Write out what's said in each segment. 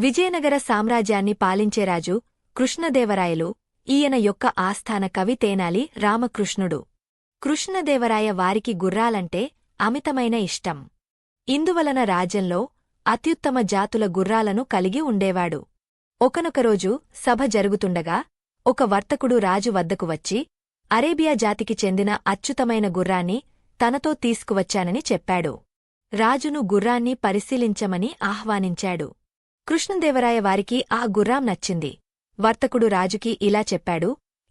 విజయనగర సామ్రాజ్యాన్ని పాలించే రాజు కృష్ణదేవరాయలు. ఈయన యొక్క ఆస్థాన కవి తేనాలి రామకృష్ణుడు. కృష్ణదేవరాయ వారికి గుర్రాలంటే అమితమైన ఇష్టం. ఇందువలన రాజ్యంలో అత్యుత్తమ జాతుల గుర్రాలను కలిగి ఉండేవాడు. ఒకనొకరోజు సభ జరుగుతుండగా ఒక వర్తకుడు రాజు వద్దకు వచ్చి అరేబియా జాతికి చెందిన అచ్యుతమైన గుర్రాన్ని తనతో తీసుకువచ్చానని చెప్పాడు. రాజును గుర్రాన్ని పరిశీలించమని ఆహ్వానించాడు. కృష్ణదేవరాయ వారికి ఆ గుర్రాం నచ్చింది. వర్తకుడు రాజుకి ఇలా చెప్పాడు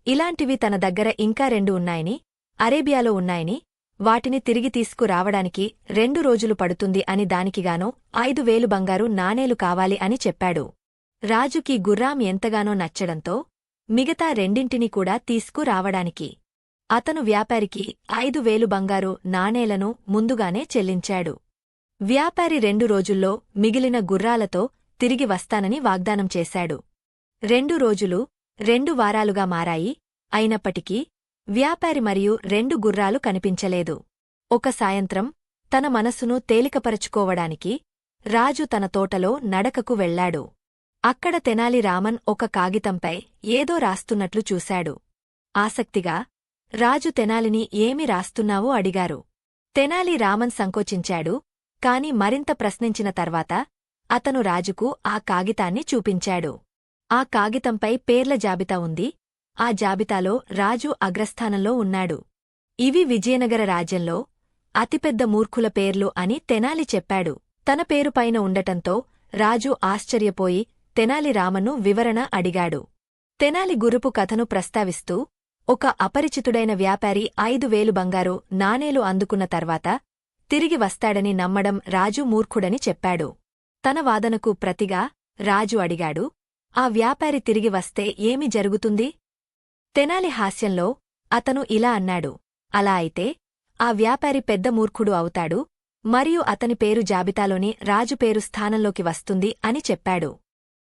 ఇలాంటివి తన దగ్గర ఇంకా రెండు ఉన్నాయని అరేబియాలో ఉన్నాయని వాటిని తిరిగి తీసుకురావడానికి రెండు రోజులు పడుతుంది అని దానికిగానో ఐదు వేలు బంగారు నాణేలు కావాలి అని చెప్పాడు. రాజుకి గుర్రాం ఎంతగానో నచ్చడంతో మిగతా రెండింటిని కూడా తీసుకురావడానికి. అతను వ్యాపారికి ఐదు వేలు బంగారు నాణేలను ముందుగానే చెల్లించాడు. వ్యాపారి రెండు రోజుల్లో మిగిలిన గుర్రాలతో తిరిగి వస్తానని వాగ్దానం చేశాడు. రెండు రోజులు రెండు వారాలుగా మారాయి. అయినప్పటికీ వ్యాపారి మరియు రెండు గుర్రాలు కనిపించలేదు. ఒక సాయంత్రం తన మనసును తేలికపరచుకోవడానికి రాజు తన తోటలో నడకకు వెళ్ళాడు అక్కడ తెనాలి రామన్ ఒక కాగితంపై ఏదో రాస్తున్నట్లు చూశాడు. ఆసక్తిగా రాజు తెనాలిని ఏమి రాస్తున్నావో అడిగారు. తెనాలి రామన్ సంకోచించాడు కాని మరింత ప్రశ్నించిన తర్వాత అతను రాజుకు ఆ కాగితాన్ని చూపించాడు. ఆ కాగితంపై పేర్ల జాబితా ఉంది. ఆ జాబితాలో రాజు అగ్రస్థానంలో ఉన్నాడు. ఇవి విజయనగర రాజ్యంలో అతిపెద్ద మూర్ఖుల పేర్లు అని తెనాలి చెప్పాడు. తన పేరుపైన ఉండటంతో రాజు ఆశ్చర్యపోయి తెనాలి రామను వివరణ అడిగాడు. తెనాలి గురుపు కథను ప్రస్తావిస్తూ ఒక అపరిచితుడైన వ్యాపారి ఐదు వేలు బంగారు నాణేలు అందుకున్న తర్వాత తిరిగి వస్తాడని నమ్మడం రాజు మూర్ఖుడని చెప్పాడు. తన వాదనకు ప్రతిగా రాజు అడిగాడు ఆ వ్యాపారి తిరిగి వస్తే ఏమి జరుగుతుంది? తెనాలి హాస్యంలో అతను ఇలా అన్నాడు అలా అయితే ఆ వ్యాపారి పెద్ద మూర్ఖుడు అవుతాడు మరియు అతని పేరు జాబితాలోని రాజు పేరు స్థానంలోకి వస్తుంది అని చెప్పాడు.